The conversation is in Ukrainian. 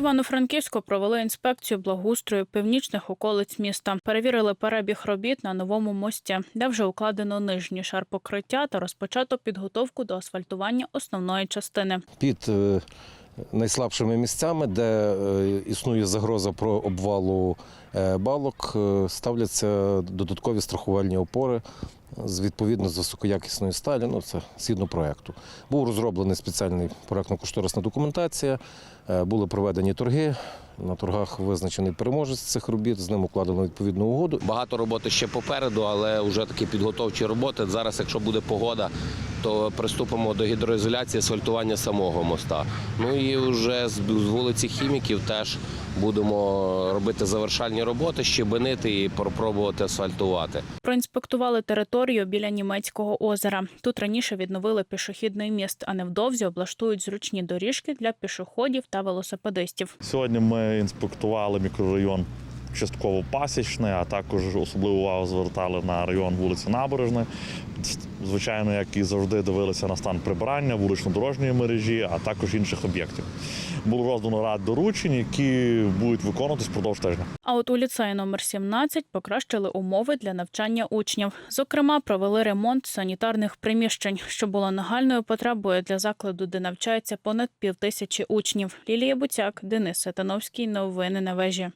Івано-Франківську провели інспекцію благоустрою північних околиць міста. Перевірили перебіг робіт на новому мості, де вже укладено нижній шар покриття та розпочато підготовку до асфальтування основної частини. під е, найслабшими місцями, де е, існує загроза про обвалу е, балок, е, ставляться додаткові страхувальні опори з відповідно з високоякісної сталі. Ну це згідно проекту. Був розроблений спеціальний проектно-кошторисна документація. Були проведені торги. На торгах визначений переможець цих робіт. З ним укладено відповідну угоду. Багато роботи ще попереду, але вже такі підготовчі роботи. Зараз, якщо буде погода, то приступимо до гідроізоляції, асфальтування самого моста. Ну і вже з вулиці хіміків теж будемо робити завершальні роботи, щебенити і пробувати асфальтувати. Проінспектували територію біля німецького озера. Тут раніше відновили пішохідний міст, а невдовзі облаштують зручні доріжки для пішоходів та велосипедистів. Сьогодні ми інспектували мікрорайон частково пасічний, а також особливу увагу звертали на район вулиці Набережної. Звичайно, як і завжди дивилися на стан прибирання вулично-дорожньої мережі, а також інших об'єктів. Було роздано ряд доручень, які будуть виконуватись впродовж тижня. А от у ліцеї номер 17 покращили умови для навчання учнів. Зокрема, провели ремонт санітарних приміщень, що було нагальною потребою для закладу, де навчається понад півтисячі учнів. Лілія Буцяк, Денис Сатановський. Новини на вежі.